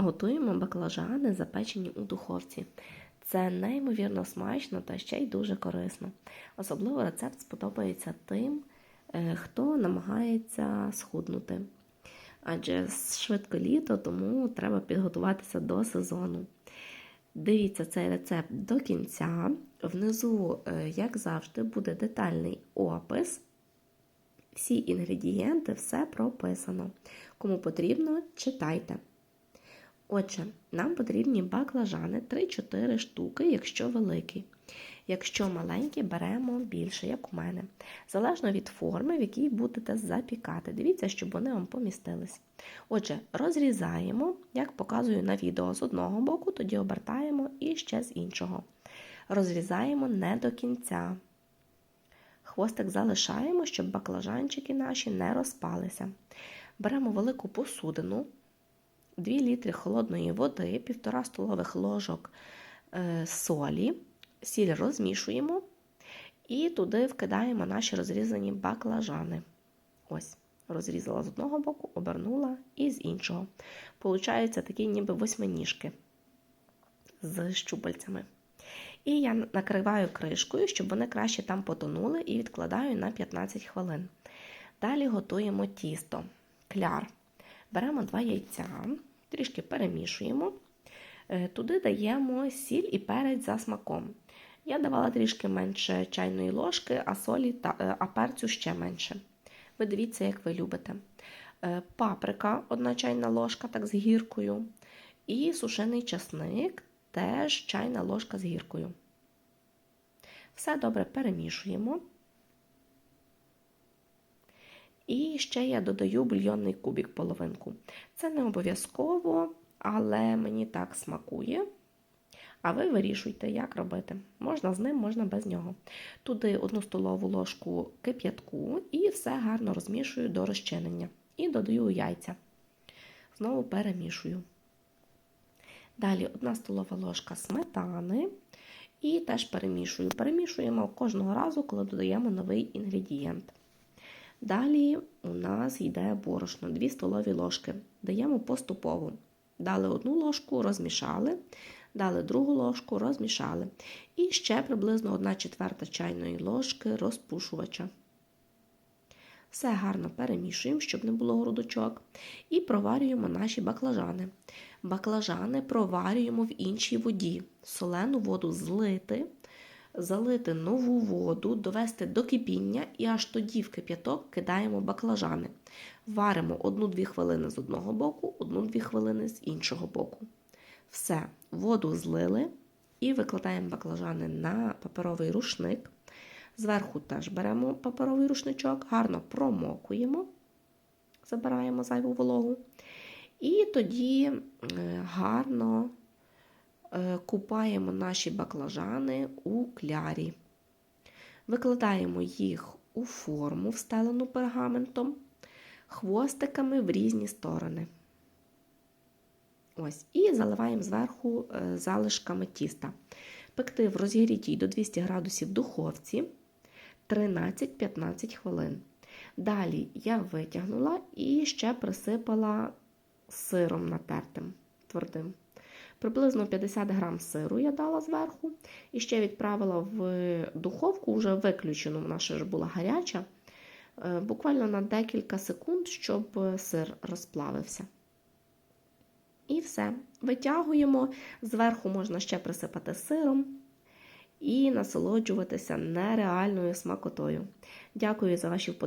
Готуємо баклажани, запечені у духовці. Це неймовірно смачно та ще й дуже корисно. Особливо рецепт сподобається тим, е, хто намагається схуднути. Адже швидко літо, тому треба підготуватися до сезону. Дивіться цей рецепт до кінця. Внизу, е, як завжди, буде детальний опис. Всі інгредієнти, все прописано. Кому потрібно, читайте. Отже, нам потрібні баклажани 3-4 штуки, якщо великі. Якщо маленькі, беремо більше, як у мене. Залежно від форми, в якій будете запікати. Дивіться, щоб вони вам помістились. Отже, розрізаємо, як показую на відео з одного боку, тоді обертаємо і ще з іншого. Розрізаємо не до кінця. Хвостик залишаємо, щоб баклажанчики наші не розпалися. Беремо велику посудину. 2 літри холодної води, 1,5 столових ложок е, солі, сіль розмішуємо і туди вкидаємо наші розрізані баклажани. Ось, розрізала з одного боку, обернула і з іншого. Получаються такі ніби восьминіжки з щупальцями. І я накриваю кришкою, щоб вони краще там потонули, і відкладаю на 15 хвилин. Далі готуємо тісто, кляр. Беремо два яйця, трішки перемішуємо, е, туди даємо сіль і перець за смаком. Я давала трішки менше чайної ложки, а солі та, е, а перцю ще менше. Ви дивіться, як ви любите. Е, паприка, одна чайна ложка, так з гіркою. І сушений часник, теж чайна ложка з гіркою. Все добре перемішуємо. І ще я додаю бульйонний кубик половинку. Це не обов'язково, але мені так смакує. А ви вирішуйте, як робити. Можна з ним, можна без нього. Туди одну столову ложку кип'ятку і все гарно розмішую до розчинення. І додаю яйця. Знову перемішую. Далі одна столова ложка сметани. І теж перемішую. Перемішуємо кожного разу, коли додаємо новий інгредієнт. Далі у нас йде борошно, 2 столові ложки. Даємо поступово. Дали одну ложку, розмішали, дали другу ложку, розмішали. І ще приблизно 1 четверта чайної ложки розпушувача. Все гарно перемішуємо, щоб не було грудочок. І проварюємо наші баклажани. Баклажани проварюємо в іншій воді. Солену воду злити залити нову воду, довести до кипіння і аж тоді в кип'яток кидаємо баклажани. Варимо 1-2 хвилини з одного боку, 1-2 хвилини з іншого боку. Все, воду злили і викладаємо баклажани на паперовий рушник. Зверху теж беремо паперовий рушничок, гарно промокуємо, забираємо зайву вологу. І тоді гарно Е, купаємо наші баклажани у клярі. Викладаємо їх у форму, встелену пергаментом, хвостиками в різні сторони. Ось, І заливаємо зверху е, залишками тіста. Пекти в розігрітій до 200 градусів духовці 13-15 хвилин. Далі я витягнула і ще присипала сиром натертим твердим. Приблизно 50 грам сиру я дала зверху. І ще відправила в духовку, вже виключену, вона ще ж була гаряча, е, буквально на декілька секунд, щоб сир розплавився. І все. Витягуємо, зверху можна ще присипати сиром і насолоджуватися нереальною смакотою. Дякую за ваші вподобання.